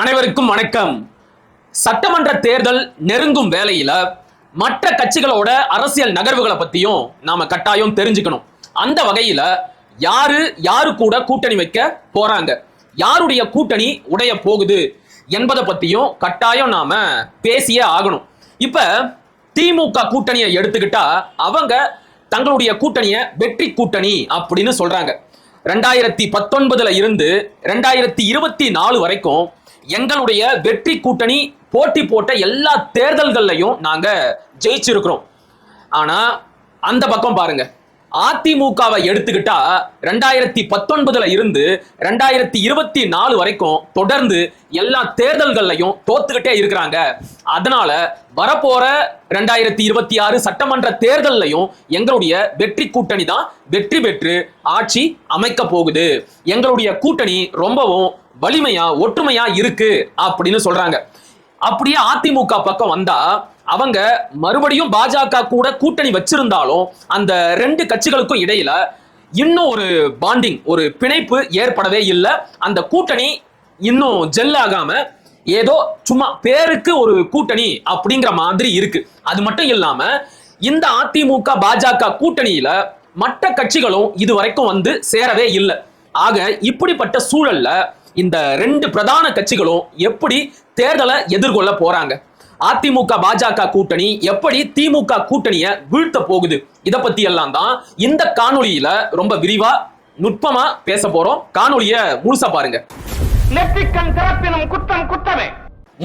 அனைவருக்கும் வணக்கம். சட்டமன்ற தேர்தல் நெருங்கும் வேலையில மற்ற கட்சிகளோட அரசியல் நகர்வுகளை பத்தியும் நாம கட்டாயம் தெரிஞ்சுக்கணும். அந்த வகையில யாரு யாரு கூட கூட்டணி வைக்க போறாங்க? யாருடைய கூட்டணி உடைய போகுது என்பதை பத்தியும் கட்டாயம் நாம பேசியே ஆகணும். இப்ப திமுக கூட்டணியை எடுத்துக்கிட்டா அவங்க தங்களுடைய கூட்டணியை வெற்றி கூட்டணி அப்படின்னு சொல்றாங்க. ரெண்டாயிரத்தி பத்தொன்பதுல இருந்து ரெண்டாயிரத்தி இருபத்தி நாலு வரைக்கும் எங்களுடைய வெற்றி கூட்டணி போட்டி போட்ட எல்லா தேர்தல்கள்லையும் நாங்க ஜெயிச்சிருக்கிறோம். ஆனா அந்த பக்கம் பாருங்க. அதிமுகவை எடுத்துக்கிட்டா ரெண்டாயிரத்தி பத்தொன்பதுல இருந்து ரெண்டாயிரத்தி இருபத்தி நாலு வரைக்கும் தொடர்ந்து எல்லா தேர்தல்கள்லையும் தோத்துக்கிட்டே இருக்கிறாங்க. அதனால வரப்போற ரெண்டாயிரத்தி இருபத்தி ஆறு சட்டமன்ற தேர்தல்லையும் எங்களுடைய வெற்றி கூட்டணி தான் வெற்றி பெற்று ஆட்சி அமைக்க போகுது. எங்களுடைய கூட்டணி ரொம்பவும் வலிமையா ஒற்றுமையா இருக்கு அப்படின்னு சொல்றாங்க. அப்படியே அதிமுக பக்கம் வந்தா அவங்க மறுபடியும் பாஜக கூட கூட்டணி வச்சிருந்தாலும் அந்த ரெண்டு கட்சிகளுக்கும் இடையில இன்னும் ஒரு பாண்டிங் ஒரு பிணைப்பு ஏற்படவே இல்லை. அந்த கூட்டணி இன்னும் ஜெல் ஆகாம ஏதோ சும்மா பேருக்கு ஒரு கூட்டணி அப்படிங்கிற மாதிரி இருக்கு. அது மட்டும் இல்லாம இந்த அதிமுக பாஜக கூட்டணியில மற்ற கட்சிகளும் இது வரைக்கும் வந்து சேரவே இல்லை. ஆக இப்படிப்பட்ட சூழல்ல இந்த ரெண்டு பிரதான கட்சிகளும் எப்படி தேர்தலை எதிர்கொள்ள போறாங்க? அதிமுக பாஜக கூட்டணி எப்படி திமுக கூட்டணியை வீழ்த்த போகுது? இத பத்தி எல்லாம் தான் இந்த காணொளியில ரொம்ப விரிவா நுட்பமா பேச போறோம். காணொளிய முழுசா பாருங்க. குற்றமே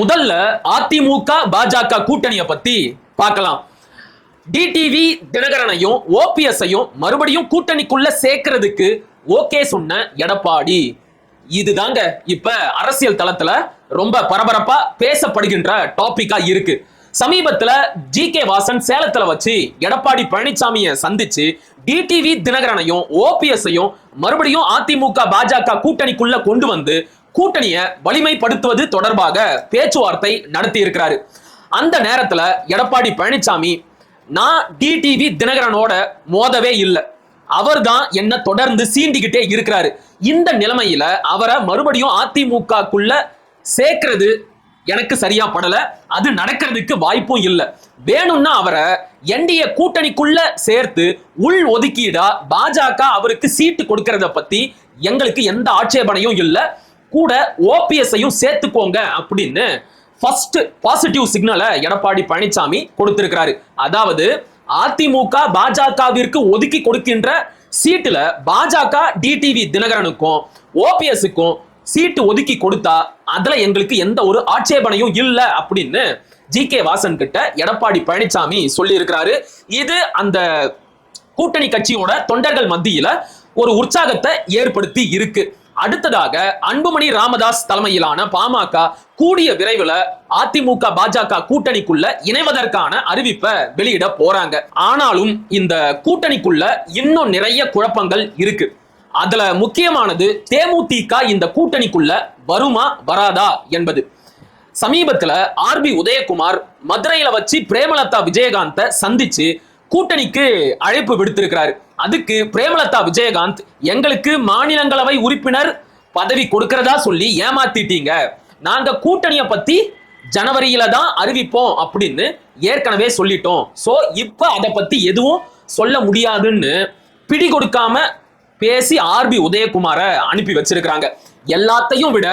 முதல்ல அதிமுக பாஜக கூட்டணியை பத்தி பார்க்கலாம். டிடிவி தினகரனையும் ஓபிஎஸ்ஐயும் மறுபடியும் கூட்டணிக்குள்ள சேர்க்கிறதுக்கு ஓகே சொன்ன எடப்பாடி. இதுதாங்க இப்ப அரசியல் தளத்துல ரொம்ப பரபரப்பா பேசப்படுகின்ற டாபிக்கா இருக்கு. சமீபத்துல ஜி கே வாசன் சேலத்துல வச்சு எடப்பாடி பழனிசாமியை சந்திச்சு டிடிவி தினகரனையும் ஓபிஎஸ்ஸையும் மறுபடியும் அதிமுக பாஜக கூட்டணிக்குள்ள கொண்டு வந்து கூட்டணியை வலிமைப்படுத்துவது தொடர்பாக பேச்சுவார்த்தை நடத்தி இருக்கிறாரு. அந்த நேரத்துல எடப்பாடி பழனிசாமி நான் டிடிவி தினகரனோட மோதவே இல்லை. அவர் தான் என்ன தொடர்ந்து சீண்டிக்கிட்டே இருக்கிறாரு. இந்த நிலைமையில அவரை மறுபடியும் அதிமுகக்குள்ள சேர்க்கிறது எனக்கு சரியா படல. அது நடக்கிறதுக்கு வாய்ப்பும் இல்லை. வேணும்னா அவரை என்டிஏ கூட்டணிக்குள்ள சேர்த்து உள் ஒதுக்கீடா பாஜக அவருக்கு சீட்டு கொடுக்கறத பத்தி எங்களுக்கு எந்த ஆட்சேபனையும் இல்லை. கூட ஓபிஎஸ்ஐயும் சேர்த்துக்கோங்க அப்படின்னு ஃபர்ஸ்ட் பாசிட்டிவ் சிக்னலை எடப்பாடி பழனிசாமி கொடுத்திருக்கிறாரு. அதாவது அதிமுக பாஜகவிற்கு ஒதுக்கி கொடுக்கின்ற சீட்டுல பாஜக டிடிவி தினகரனுக்கும் ஓபிஎஸ்க்கும் சீட்டு ஒதுக்கி கொடுத்தா அதுல எங்களுக்கு எந்த ஒரு ஆட்சேபனையும் இல்ல அப்படின்னு ஜி கே வாசன் கிட்ட எடப்பாடி பழனிசாமி சொல்லி இருக்கிறாரு இது அந்த கூட்டணி கட்சியோட தொண்டர்கள் மத்தியில ஒரு உற்சாகத்தை ஏற்படுத்தி இருக்கு. அடுத்ததாக அன்புமணி ராமதாஸ் தலைமையிலான பாமக கூடிய விரைவில் அதிமுக பாஜக கூட்டணிக்குள்ள இணைவதற்கான அறிவிப்பை வெளியிட போறாங்க. ஆனாலும் இந்த கூட்டணிக்குள்ள இன்னும் நிறைய குழப்பங்கள் இருக்கு. அதுல முக்கியமானது தேமுதிக இந்த கூட்டணிக்குள்ள வருமா வராதா என்பது. சமீபத்துல ஆர் பி உதயகுமார் மதுரையில வச்சு பிரேமலதா விஜயகாந்த சந்திச்சு கூட்டணிக்கு அழைப்பு விடுத்திருக்கிறார். அதுக்கு பிரேமலதா விஜயகாந்த் எங்களுக்கு மாநிலங்களவை உறுப்பினர் பதவி கொடுக்கறதா சொல்லி ஏமாத்திட்டீங்க. நாங்க கூட்டணியை பத்தி ஜனவரியில தான் அறிவிப்போம் அப்படின்னு ஏற்கனவே சொல்லிட்டோம். சோ இப்ப அதை பத்தி எதுவும் சொல்ல முடியாதுன்னு பிடி கொடுக்காம பேசி ஆர்பி உதயகுமாரை அனுப்பி வச்சிருக்கிறாங்க. எல்லாத்தையும் விட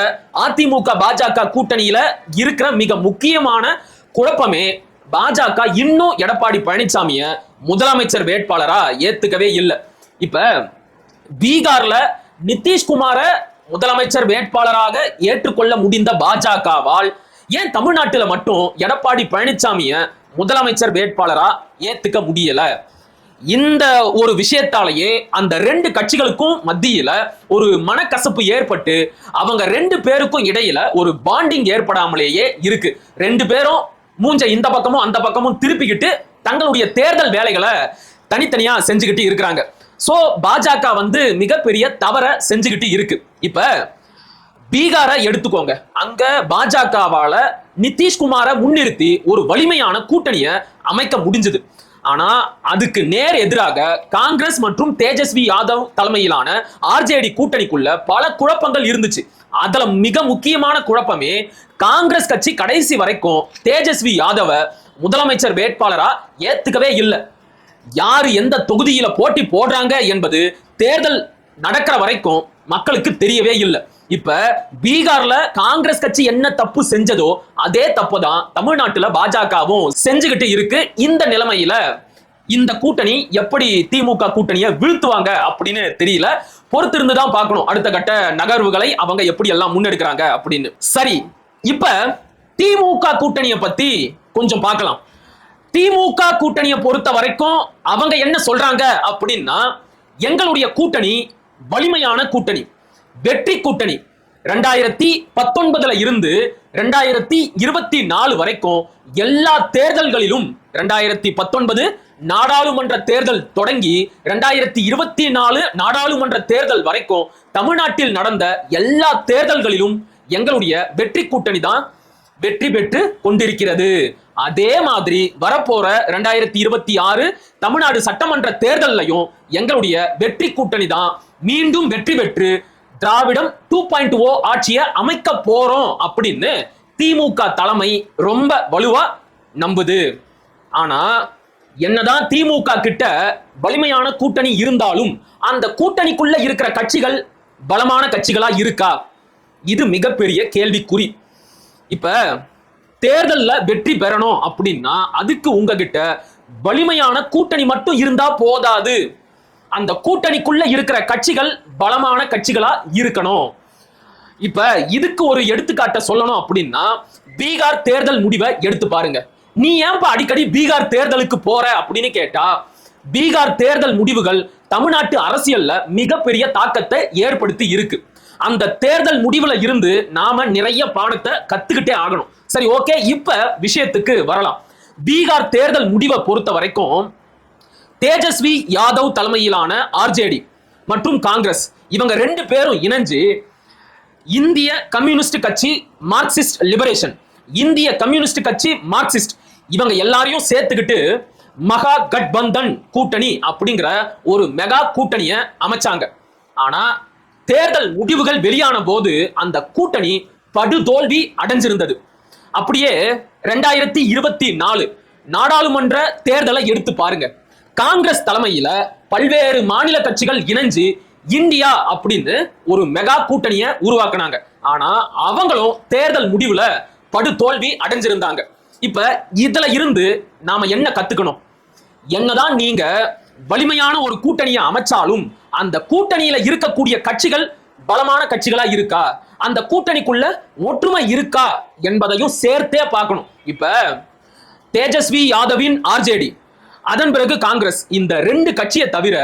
அதிமுக பாஜக கூட்டணியில இருக்கிற மிக முக்கியமான குழப்பமே பாஜக இன்னும் எடப்பாடி பழனிசாமிய முதலமைச்சர் வேட்பாளரா ஏத்துக்கவே இல்லை. இப்ப பீகார்ல நிதிஷ்குமார முதலமைச்சர் வேட்பாளராக ஏற்றுக்கொள்ள முடிந்த பாஜகவால் ஏன் தமிழ்நாட்டுல மட்டும் எடப்பாடி பழனிசாமிய முதலமைச்சர் வேட்பாளரா ஏத்துக்க முடியல? இந்த ஒரு விஷயத்தாலேயே அந்த ரெண்டு கட்சிகளுக்கும் மத்தியில ஒரு மனக்கசப்பு ஏற்பட்டு அவங்க ரெண்டு பேருக்கும் இடையில ஒரு பாண்டிங் ஏற்படாமலேயே இருக்கு. ரெண்டு பேரும் மூஞ்ச இந்த பக்கமும் அந்த பக்கமும் திருப்பிக்கிட்டு தங்களுடைய தேர்தல் வேலைகளை தனித்தனியா செஞ்சுக்கிட்டு இருக்கிறாங்க. சோ பாஜக வந்து மிகப்பெரிய தவற செஞ்சுக்கிட்டு இருக்கு. இப்ப பீகாரை எடுத்துக்கோங்க. அங்க பாஜகவால நிதிஷ்குமாரை முன்னிறுத்தி ஒரு வலிமையான கூட்டணியை அமைக்க முடிஞ்சது. ஆனா அதுக்கு நேர் எதிராக காங்கிரஸ் மற்றும் தேஜஸ்வி யாதவ் தலைமையிலான ஆர்ஜேடி கூட்டணிக்குள்ள பல குழப்பங்கள் இருந்துச்சு. அதுல மிக முக்கியமான குழப்பமே காங்கிரஸ் கட்சி கடைசி வரைக்கும் தேஜஸ்வி யாதவ முதலமைச்சர் வேட்பாளரா ஏத்துக்கவே இல்லை. யார் எந்த தொகுதியில போட்டி போடுறாங்க என்பது தேர்தல் நடக்கிற வரைக்கும் மக்களுக்கு தெரியவே இல்லை. இப்ப பீகார்ல காங்கிரஸ் கட்சி என்ன தப்பு செஞ்சதோ அதே தப்பு தான் தமிழ்நாட்டுல பாஜகவும் செஞ்சுக்கிட்டு இருக்கு. இந்த நிலைமையில இந்த கூட்டணி எப்படி திமுக கூட்டணியை வீழ்த்துவாங்க அப்படின்னு தெரியல. பொறுத்திருந்து தான் பார்க்கணும் அடுத்த கட்ட நகர்வுகளை அவங்க எப்படி எல்லாம் முன்னெடுக்கிறாங்க அப்படின்னு. சரி இப்ப திமுக கூட்டணியை பத்தி கொஞ்சம் பார்க்கலாம். திமுக கூட்டணியை பொறுத்த வரைக்கும் அவங்க என்ன சொல்றாங்க அப்படின்னா எங்களுடைய கூட்டணி வலிமையான கூட்டணி வெற்றி கூட்டணி. ரெண்டாயிரத்தி பத்தொன்பதுல இருந்து ரெண்டாயிரத்தி இருபத்தி நாலு வரைக்கும் எல்லா தேர்தல்களிலும் ரெண்டாயிரத்தி பத்தொன்பது நாடாளுமன்ற தேர்தல் தொடங்கி ரெண்டாயிரத்தி இருபத்தி நாலு நாடாளுமன்ற தேர்தல் வரைக்கும் தமிழ்நாட்டில் நடந்த எல்லா தேர்தல்களிலும் எங்களுடைய வெற்றி கூட்டணி தான் வெற்றி பெற்று கொண்டிருக்கிறது. அதே மாதிரி வரப்போற ரெண்டாயிரத்தி இருபத்தி ஆறு தமிழ்நாடு சட்டமன்ற தேர்தல்லையும் எங்களுடைய வெற்றி கூட்டணி தான் மீண்டும் வெற்றி பெற்று திராவிடம் டூ பாயிண்ட் ஓ ஆட்சியை அமைக்க போறோம் அப்படின்னு திமுக தலைமை ரொம்ப வலுவா நம்புது. ஆனா என்னதான் திமுக கிட்ட வலிமையான கூட்டணி இருந்தாலும் அந்த கூட்டணிக்குள்ள இருக்கிற கட்சிகள் பலமான கட்சிகளா இருக்கா? இது மிகப்பெரிய கேள்விக்குறி. இப்ப தேர்தலில் வெற்றி பெறணும் அப்படின்னா அதுக்கு உங்ககிட்ட வலிமையான கூட்டணி மட்டும் இருந்தா போதாது. அந்த கூட்டணிக்குள்ள இருக்கிற கட்சிகள் பலமான கட்சிகளா இருக்கணும். இப்ப இதுக்கு ஒரு எடுத்துக்காட்ட சொல்லணும் அப்படின்னா பீகார் தேர்தல் முடிவை எடுத்து பாருங்க. நீ ஏன்பா அடிக்கடி பீகார் தேர்தலுக்கு போற அப்படின்னு கேட்டா பீகார் தேர்தல் முடிவுகள் தமிழ்நாட்டு அரசியல்ல மிகப்பெரிய தாக்கத்தை ஏற்படுத்தி இருக்கு. அந்த தேர்தல் முடிவுல இருந்து நாம நிறைய பாடத்தை கத்துக்கிட்டே ஆகணும். சரி ஓகே இப்ப விஷயத்துக்கு வரலாம். பீகார் தேர்தல் முடிவை பொறுத்த வரைக்கும் தேஜஸ்வி யாதவ் தலைமையிலான ஆர்ஜேடி மற்றும் காங்கிரஸ் இவங்க ரெண்டு பேரும் இணைஞ்சு இந்திய கம்யூனிஸ்ட் கட்சி மார்க்சிஸ்ட் லிபரேஷன் இந்திய கம்யூனிஸ்ட் கட்சி மார்க்சிஸ்ட் இவங்க எல்லாரையும் சேர்த்துக்கிட்டு மகா கட்பந்தன் கூட்டணி அப்படிங்கிற ஒரு மெகா கூட்டணியை அமைச்சாங்க. ஆனா தேர்தல் முடிவுகள் வெளியான போது அந்த கூட்டணி படுதோல்வி அடைஞ்சிருந்தது. அப்படியே ரெண்டாயிரத்தி இருபத்தி நாலு நாடாளுமன்ற தேர்தலை எடுத்து பாருங்க. காங்கிரஸ் தலைமையில பல்வேறு மாநில கட்சிகள் இணைஞ்சு இந்தியா அப்படின்னு ஒரு மெகா கூட்டணியை உருவாக்குனாங்க. ஆனா அவங்களும் தேர்தல் முடிவுல படு தோல்வி அடைஞ்சிருந்தாங்க. இப்ப இதுல இருந்து நாம என்ன கத்துக்கணும்? என்னதான் நீங்க வலிமையான ஒரு கூட்டணியை அமைச்சாலும் அந்த கூட்டணியில இருக்கக்கூடிய கட்சிகள் பலமான கட்சிகளா இருக்கா? அந்த கூட்டணிக்குள்ள ஒற்றுமை இருக்கா என்பதையும் சேர்த்தே பார்க்கணும். இப்ப தேஜஸ்வி யாதவின் ஆர்ஜேடி அதன் பிறகு காங்கிரஸ். இந்த ரெண்டு கட்சியை தவிர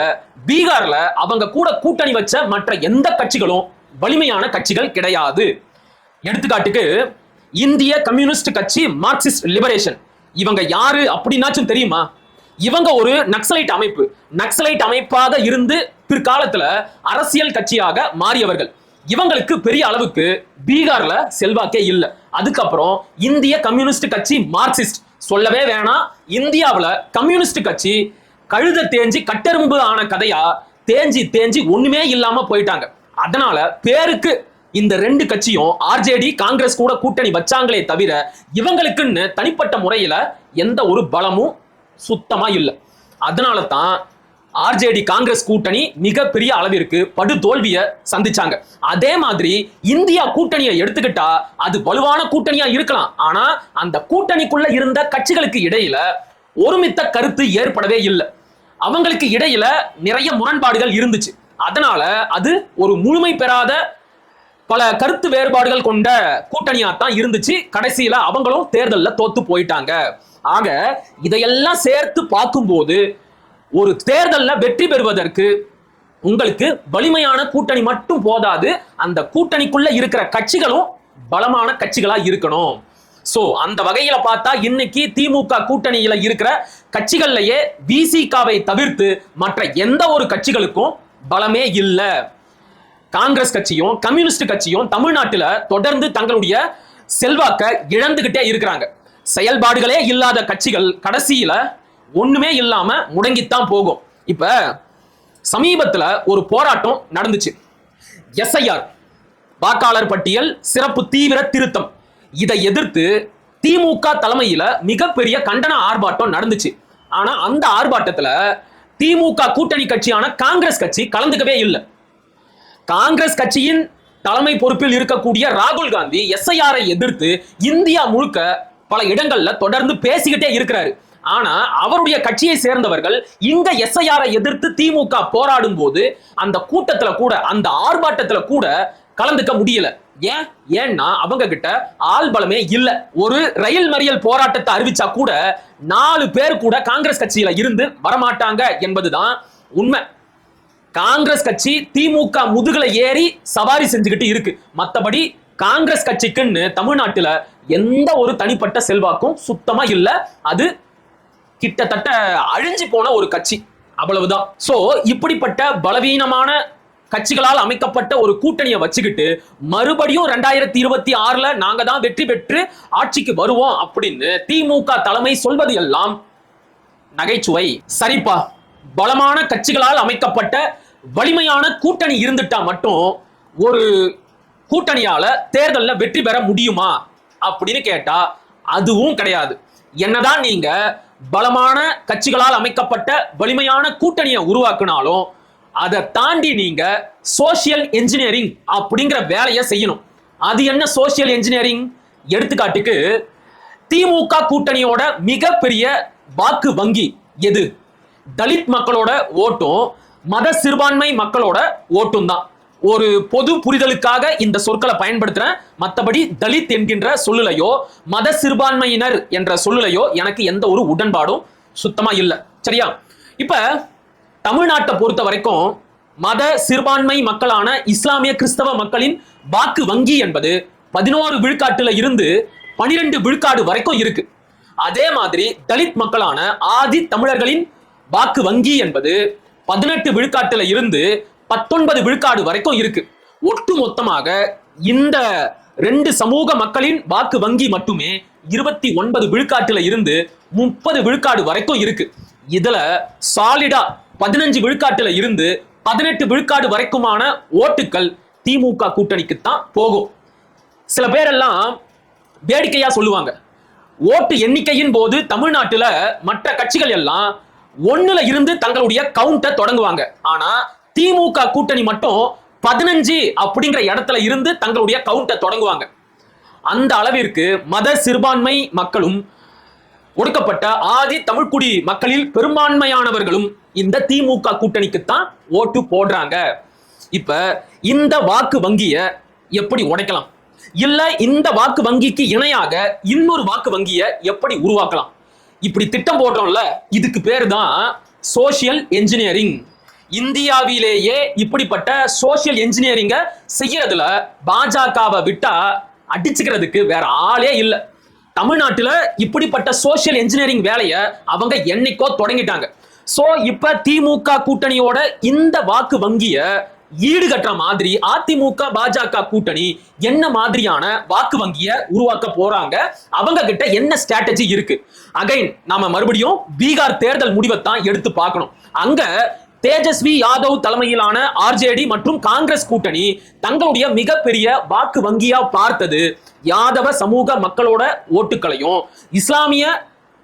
பீகார்ல அவங்க கூட கூட்டணி வச்ச மற்ற எந்த கட்சிகளும் வலிமையான கட்சிகள் கிடையாது. எடுத்துக்காட்டுக்கு இந்திய கம்யூனிஸ்ட் கட்சி மார்க்சிஸ்ட் லிபரேஷன். இவங்க யாரு அப்படின்னாச்சும் தெரியுமா? இவங்க ஒரு நக்சலைட் அமைப்பு. நக்சலைட் அமைப்பாக இருந்து பிற்காலத்துல அரசியல் கட்சியாக மாறியவர்கள். இவங்களுக்கு பெரிய அளவுக்கு பீகார்ல செல்வாக்கே இல்லை. அதுக்கப்புறம் இந்திய கம்யூனிஸ்ட் கட்சி மார்க்சிஸ்ட். சொல்லவே வேணாம் இந்தியாவுல கம்யூனிஸ்ட் கட்சி கழுத தேஞ்சி கட்டெரும்பு ஆன கதையா தேஞ்சி தேஞ்சி ஒண்ணுமே இல்லாம போயிட்டாங்க. அதனால பேருக்கு இந்த ரெண்டு கட்சியும் ஆர்ஜேடி காங்கிரஸ் கூட கூட்டணி வச்சாங்களே தவிர இவங்களுக்குன்னு தனிப்பட்ட முறையில எந்த ஒரு பலமும் சுத்தமா இல்லை. அதனால தான் ஆர்ஜேடி காங்கிரஸ் கூட்டணி மிகப்பெரிய அளவிற்கு படு தோல்வியை சந்திச்சாங்க. அதே மாதிரி இந்தியா கூட்டணியை எடுத்துக்கிட்டா அது வலுவான கூட்டணியா இருக்கலாம். ஆனா அந்த கூட்டணிக்குள்ள இருந்த கட்சிகளுக்கு இடையில ஒருமித்த கருத்து ஏற்படவே இல்லை. அவங்களுக்கு இடையில நிறைய முரண்பாடுகள் இருந்துச்சு. அதனால அது ஒரு முழுமை பெறாத பல கருத்து வேறுபாடுகள் கொண்ட கூட்டணியா தான் இருந்துச்சு. கடைசியில அவங்களும் தேர்தலில் தோத்து போயிட்டாங்க. ஆக இதையெல்லாம் சேர்த்து பார்க்கும்போது ஒரு தேர்தலில் வெற்றி பெறுவதற்கு உங்களுக்கு வலிமையான கூட்டணி மட்டும் போதாது அந்த கூட்டணிக்குள்ள இருக்கிற கட்சிகளும் பலமான கட்சிகளா இருக்கணும். சோ அந்த வகையில பார்த்தா இன்னைக்கு திமுக கூட்டணியில இருக்கிற கட்சிகள்லயே விசிகாவை தவிர்த்து மற்ற எந்த ஒரு கட்சிகளுக்கும் பலமே இல்லை. காங்கிரஸ் கட்சியும் கம்யூனிஸ்ட் கட்சியும் தமிழ்நாட்டுல தொடர்ந்து தங்களுடைய செல்வாக்க இழந்துகிட்டே இருக்கிறாங்க. செயல்பாடுகளே இல்லாத கட்சிகள் கடைசியில ஒண்ணுமே இல்லாம முடங்கித்தான் போகும். இப்ப சமீபத்துல ஒரு போராட்டம் நடந்துச்சு. எஸ்ஐஆர் வாக்காளர் பட்டியல் சிறப்பு தீவிர திருத்தம். இதை எதிர்த்து திமுக தலைமையில மிகப்பெரிய கண்டன ஆர்ப்பாட்டம் நடந்துச்சு. ஆனா அந்த ஆர்ப்பாட்டத்துல திமுக கூட்டணி கட்சியான காங்கிரஸ் கட்சி கலந்துக்கவே இல்லை. காங்கிரஸ் கட்சியின் தலைமை பொறுப்பில் இருக்கக்கூடிய ராகுல் காந்தி எஸ்ஐஆரை எதிர்த்து இந்தியா முழுக்க பல இடங்கள்ல தொடர்ந்து பேசிக்கிட்டே இருக்கிறாரு. ஆனா அவருடைய கட்சியை சேர்ந்தவர்கள் இந்த எஸ்ஐஆரை எதிர்த்து திமுக போராடும் போது அந்த கூட்டத்துல கூட அந்த ஆர்ப்பாட்டத்துல கூட கலந்துக்க முடியல. ஏன்? ஏன்னா அவங்க கிட்ட ஆள் பலமே இல்ல. ஒரு ரயில் மறியல் போராட்டத்தை அறிவிச்சா கூட நாலு பேர் கூட காங்கிரஸ் கட்சியில இருந்து வரமாட்டாங்க என்பதுதான் உண்மை. காங்கிரஸ் கட்சி திமுக முதுகலை ஏறி சவாரி செஞ்சுக்கிட்டு இருக்கு. மத்தபடி காங்கிரஸ் கட்சிக்குன்னு தமிழ்நாட்டில் எந்த ஒரு தனிப்பட்ட செல்வாக்கும் சுத்தமா இல்ல. அது கிட்டத்தட்ட அழிஞ்சு போன ஒரு கட்சி. அவ்வளவுதான். சோ இப்படிப்பட்ட பலவீனமான கட்சிகளால் அமைக்கப்பட்ட ஒரு கூட்டணியை வச்சுக்கிட்டு மறுபடியும் ரெண்டாயிரத்தி இருபத்தி ஆறுல நாங்க தான் வெற்றி பெற்று ஆட்சிக்கு வருவோம் அப்படின்னு திமுக தலைமை சொல்வது எல்லாம் நகைச்சுவை. சரிப்பா. பலமான கட்சிகளால் அமைக்கப்பட்ட வலிமையான கூட்டணி இருந்துட்டா மட்டும் ஒரு கூட்டணியால தேர்தலில் வெற்றி பெற முடியுமா அப்படின்னு கேட்டா அதுவும் கிடையாது. என்னதான் நீங்க பலமான கட்சிகளால் அமைக்கப்பட்ட வலிமையான கூட்டணியை உருவாக்குனாலும் அதை தாண்டி நீங்க சோஷியல் என்ஜினியரிங் அப்படிங்கிற வேலையை செய்யணும். அது என்ன சோஷியல் என்ஜினியரிங் எடுத்துக்காட்டுக்கு திமுக கூட்டணியோட மிகப்பெரிய வாக்கு வங்கி எது? தலித் மக்களோட ஓட்டும் மத சிறுபான்மை மக்களோட ஓட்டும் தான் ஒரு பொது புரிதலுக்காக இந்த சொற்களை பயன்படுத்துறேன். மற்றபடி தலித் என்கின்ற சொல்லுலையோ மத சிறுபான்மையினர் என்ற சொல்லுலையோ எனக்கு எந்த ஒரு உடன்பாடும் சுத்தமா இல்லை. சரியா? இப்ப தமிழ்நாட்டை பொறுத்த வரைக்கும் மத சிறுபான்மை மக்களான இஸ்லாமிய கிறிஸ்தவ மக்களின் வாக்கு வங்கி என்பது பதினோரு விழுக்காட்டுல இருந்து பனிரெண்டு விழுக்காடு வரைக்கும் இருக்கு. அதே மாதிரி தலித் மக்களான ஆதி தமிழர்களின் வாக்கு வங்கி என்பது பதினெட்டு விழுக்காட்டுல இருந்து பத்தொன்பது விழுக்காடு வரைக்கும் இருக்கு. ஒட்டு மொத்தமாக இந்த ரெண்டு சமூக மக்களின் வாக்கு வங்கி மட்டுமே இருபத்தி ஒன்பது விழுக்காட்டுல இருந்து முப்பது விழுக்காடு வரைக்கும் இருக்கு. இதுல சாலிடா பதினஞ்சு விழுக்காட்டுல இருந்து பதினெட்டு விழுக்காடு வரைக்குமான ஓட்டுக்கள் திமுக கூட்டணிக்கு தான் போகும். சில பேரெல்லாம் வேடிக்கையா சொல்லுவாங்க. ஓட்டு எண்ணிக்கையின் போது தமிழ்நாட்டுல மற்ற கட்சிகள் எல்லாம் ஒன்னுல இருந்து தங்களுடைய கவுண்ட்டை தொடங்குவாங்க. ஆனா திமுக கூட்டணி மட்டும் பதினஞ்சு அப்படிங்கிற இடத்துல இருந்து தங்களுடைய கவுண்ட்டை தொடங்குவாங்க. அந்த அளவிற்கு மத சிறுபான்மை மக்களும் ஒடுக்கப்பட்ட ஆதி தமிழ்குடி மக்களில் பெரும்பான்மையானவர்களும் இந்த திமுக கூட்டணிக்குத்தான் ஓட்டு போடுறாங்க. இப்ப இந்த வாக்கு வங்கிய எப்படி உடைக்கலாம்? இல்ல இந்த வாக்கு வங்கிக்கு இணையாக இன்னொரு வாக்கு வங்கியை எப்படி உருவாக்கலாம்? இப்படி திட்டம் போடுறோம்ல இதுக்கு பேர் தான் சோஷியல் என்ஜினியரிங் இந்தியாவிலேயே இப்படிப்பட்ட சோஷியல் என்ஜினியரிங்க செய்யறதுல பாஜகவை விட்டா அடிச்சுக்கிறதுக்கு வேற ஆளே இல்லை. தமிழ்நாட்டில் இப்படிப்பட்ட சோஷியல் என்ஜினியரிங் வேலையை அவங்க என்னைக்கோ தொடங்கிட்டாங்க. சோ இப்ப திமுக கூட்டணியோட இந்த வாக்கு வங்கிய ஈடு கட்டுற மாதிரி அதிமுக பாஜக கூட்டணி என்ன மாதிரியான வாக்கு வங்கிய உருவாக்க போறாங்க? அவங்க கிட்ட என்ன ஸ்ட்ராட்டஜி இருக்கு? அகைன் நாம மறுபடியும் பீகார் தேர்தல் முடிவை தான் எடுத்து பார்க்கணும். அங்க தேஜஸ்வி யாதவ் தலைமையிலான ஆர்ஜேடி மற்றும் காங்கிரஸ் கூட்டணி தங்களுடைய மிகப்பெரிய வாக்கு வங்கியா பார்த்தது. யாதவ சமூக மக்களோட ஓட்டுக்களையும் இஸ்லாமிய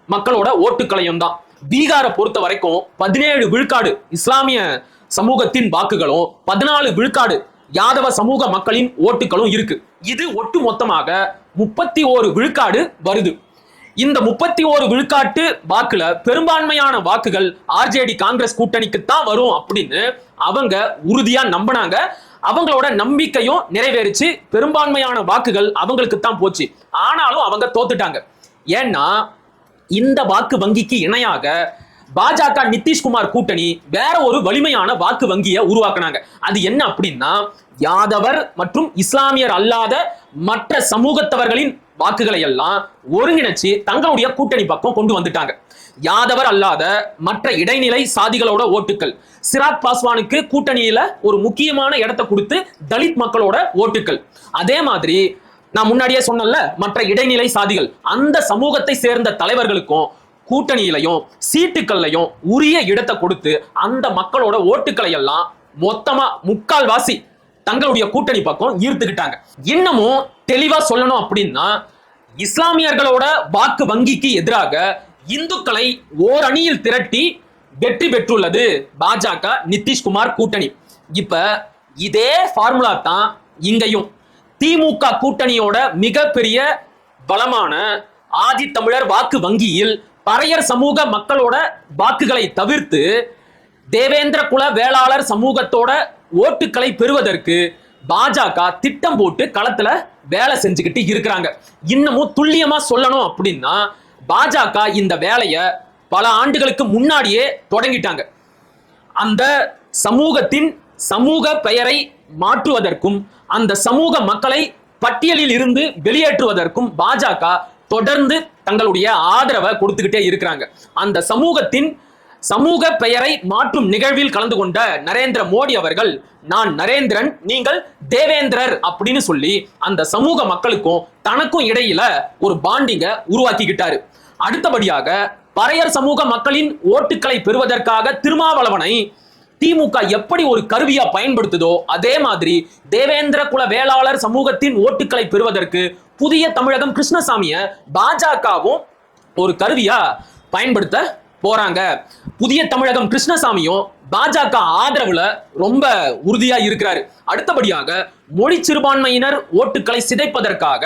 மக்களோட ஓட்டுக்களையும் தான். பீகாரை பொறுத்த வரைக்கும் பதினேழு விழுக்காடு இஸ்லாமிய சமூகத்தின் வாக்குகளும் பதினாலு விழுக்காடு யாதவ சமூக மக்களின் ஓட்டுகளும் இருக்கு. இது ஒட்டு மொத்தமாக முப்பத்தி ஓரு விழுக்காடு வருது. இந்த முப்பத்தி ஓரு விழுக்காட்டு வாக்குல பெரும்பான்மையான வாக்குகள் ஆர்ஜேடி காங்கிரஸ் கூட்டணிக்கு தான் வரும் அப்படின்னு அவங்க உறுதியா நம்பினாங்க. அவங்களோட நம்பிக்கையும் நிறைவேறிச்சு. பெரும்பான்மையான வாக்குகள் அவங்களுக்கு தான் போச்சு. ஆனாலும் அவங்க தோத்துட்டாங்க. ஏன்னா இந்த வாக்கு வங்கிக்கு இணையாக பாஜக நிதிஷ்குமார் கூட்டணி வேற ஒரு வலிமையான வாக்கு வங்கியை உருவாக்குனாங்க. அது என்ன அப்படின்னா யாதவர் மற்றும் இஸ்லாமியர் அல்லாத மற்ற சமூகத்தவர்களின் வாக்குகளை எல்லாம் ஒருங்கிணைச்சு தங்களுடைய கூட்டணி பக்கம் கொண்டு வந்துட்டாங்க. யாதவர் அல்லாத மற்ற இடைநிலை சாதிகளோட ஓட்டுக்கள். சிராக் பாஸ்வானுக்கு கூட்டணியில ஒரு முக்கியமான இடத்தை கொடுத்து தலித் மக்களோட ஓட்டுக்கள். அதே மாதிரி நான் முன்னாடியே சொன்னேன்ல மற்ற இடைநிலை சாதிகள். அந்த சமூகத்தை சேர்ந்த தலைவர்களுக்கும் கூட்டணியிலையும் சீட்டுக்கள்லையும் உரிய இடத்தை கொடுத்து அந்த மக்களோட ஓட்டுக்களை எல்லாம் மொத்தமா முக்கால்வாசி தங்களுடைய கூட்டணி பக்கம் ஈர்த்துக்கிட்டாங்க. இன்னமும் தெளிவா சொல்லணும் அப்படின்னா இஸ்லாமியர்களோட வாக்கு வங்கிக்கு எதிராக இந்துக்களை ஓரணியில் திரட்டி வெற்றி பெற்றுள்ளது பாஜக நிதிஷ்குமார் கூட்டணி. இப்ப இதே ஃபார்முலா தான் இங்கேயும். திமுக கூட்டணியோட மிகப்பெரிய பலமான ஆதித்தமிழர் வாக்கு வங்கியில் பறையர் சமூக மக்களோட வாக்குகளை தவிர்த்து தேவேந்திர குல வேளாளர் சமூகத்தோட ஓட்டுக்களை பெறுவதற்கு பாஜக திட்டம் போட்டு களத்துல வேலை செஞ்சுக்கிட்டு இருக்கிறாங்க. இன்னமும் துல்லியமா சொல்லணும் அப்படின்னா பாஜக இந்த வேலையை பல ஆண்டுகளுக்கு முன்னாடியே தொடங்கிட்டாங்க. அந்த சமூகத்தின் சமூக பெயரை மாற்றுவதற்கும் அந்த சமூக மக்களை பட்டியலில் இருந்து வெளியேற்றுவதற்கும் பாஜக தொடர்ந்து தங்களுடைய ஆதரவை கொடுத்துக்கிட்டே இருக்கிறாங்க. அந்த சமூகத்தின் சமூக பெயரை மாற்றும் நிகழ்வில் கலந்து கொண்ட நரேந்திர மோடி அவர்கள் நான் நரேந்திரன் நீங்கள் தேவேந்திரர் அப்படின்னு சொல்லி அந்த சமூக மக்களுக்கும் தனக்கும் இடையில ஒரு பாண்டிங்க உருவாக்கிக்கிட்டாரு. அடுத்தபடியாக பறையர் சமூக மக்களின் ஓட்டுக்களை பெறுவதற்காக திருமாவளவனை திமுக எப்படி ஒரு கருவியா பயன்படுத்துதோ அதே மாதிரி தேவேந்திர குல வேளாளர் சமூகத்தின் ஓட்டுக்களை பெறுவதற்கு புதிய தமிழகம் கிருஷ்ணசாமிய பாஜகவும் ஒரு கருவியா பயன்படுத்த போறாங்க. புதிய தமிழகம் கிருஷ்ணசாமியும் பாஜக ஆதரவுல ரொம்ப உறுதியா இருக்கிறாரு. அடுத்தபடியாக மொழி சிறுபான்மையினர் ஓட்டுக்களை சிதைப்பதற்காக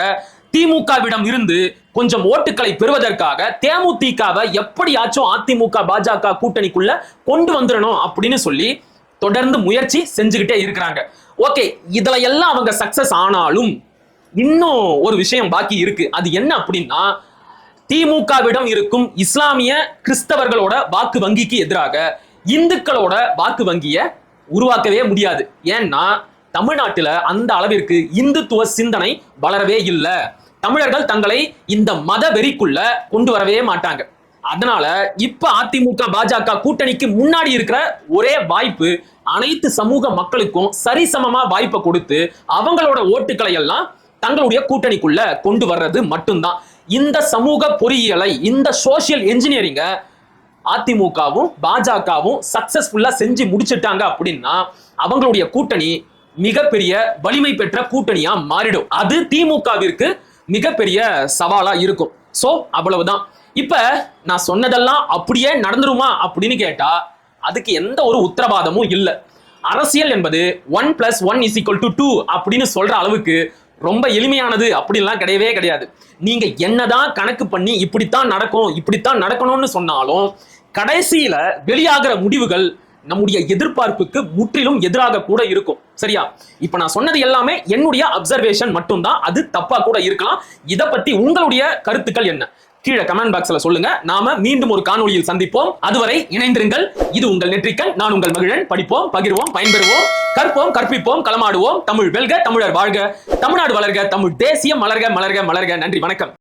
திமுகவிடம் இருந்து கொஞ்சம் ஓட்டுகளை பெறுவதற்காக தேமுதிகவை எப்படியாச்சும் அதிமுக பாஜக கூட்டணிக்குள்ள கொண்டு வந்துடணும் அப்படின்னு சொல்லி தொடர்ந்து முயற்சி செஞ்சுக்கிட்டே இருக்கிறாங்க. ஓகே இதுல எல்லாம் அவங்க சக்சஸ் ஆனாலும் இன்னும் ஒரு விஷயம் பாக்கி இருக்கு. அது என்ன அப்படின்னா திமுகவிடம் இருக்கும் இஸ்லாமிய கிறிஸ்தவர்களோட வாக்கு வங்கிக்கு எதிராக இந்துக்களோட வாக்கு வங்கியை உருவாக்கவே முடியாது. ஏன்னா தமிழ்நாட்டில் அந்த அளவிற்கு இந்துத்துவ சிந்தனை வளரவே இல்லை. தமிழர்கள் தங்களை இந்த மத வெறிக்குள்ள கொண்டு வரவே மாட்டாங்க. அதனால இப்ப அதிமுக பாஜக கூட்டணிக்கு முன்னாடி இருக்கிற ஒரே வாய்ப்பு அனைத்து சமூக மக்களுக்கும் சரிசமமா வாய்ப்பை கொடுத்து அவங்களோட ஓட்டுக்களை எல்லாம் தங்களுடைய கூட்டணிக்குள்ள கொண்டு வர்றது மட்டும்தான். இந்த சமூக பொறியியலை இந்த சோசியல் என்ஜினியரிங்க அதிமுகவும் பாஜகவும் சக்சஸ்ஃபுல்லா செஞ்சு முடிச்சிட்டாங்க அப்படின்னா அவங்களுடைய கூட்டணி மிகப்பெரிய வலிமை பெற்ற கூட்டணியா மாறிடும். அது திமுகவிற்கு மிகப்பெரிய சவாலா இருக்கும். சோ அவ்வளவுதான். இப்ப நான் சொன்னதெல்லாம் அப்படியே நடந்துருமா அப்படின்னு கேட்டா அதுக்கு எந்த ஒரு உத்தரவாதமும் இல்லை. அரசியல் என்பது one plus one is equal to two அப்படின்னு சொல்ற அளவுக்கு ரொம்ப எளிமையானது அப்படின்லாம் கிடையவே கிடையாது. நீங்க என்னதான் கணக்கு பண்ணி இப்படித்தான் நடக்கும் இப்படித்தான் நடக்கணும்னு சொன்னாலும் கடைசியில வெளியாகிற முடிவுகள் நம்முடைய எதிர்பார்ப்புக்கு முற்றிலும் எதிராக கூட இருக்கும். சரியா? இப்ப நான் சொன்னது எல்லாமே என்னுடைய அப்சர்வேஷன் மட்டும்தான். அது தப்பா கூட இருக்கலாம். இதை பத்தி உங்களுடைய கருத்துக்கள் என்ன? கீழே கமெண்ட் பாக்ஸ்ல சொல்லுங்க. நாம மீண்டும் ஒரு காணொளியில் சந்திப்போம். அதுவரை இணைந்திருங்கள். இது உங்கள் நெற்றிக்கல் நான் உங்கள் மகிழன். படிப்போம் பகிர்வோம் பயன்பெறுவோம் கற்போம் கற்பிப்போம் களமாடுவோம். தமிழ் வெல்க தமிழர் வாழ்க. தமிழ்நாடு வளர்க தமிழ் தேசியம் மலர்க மலர்க மலர்க. நன்றி வணக்கம்.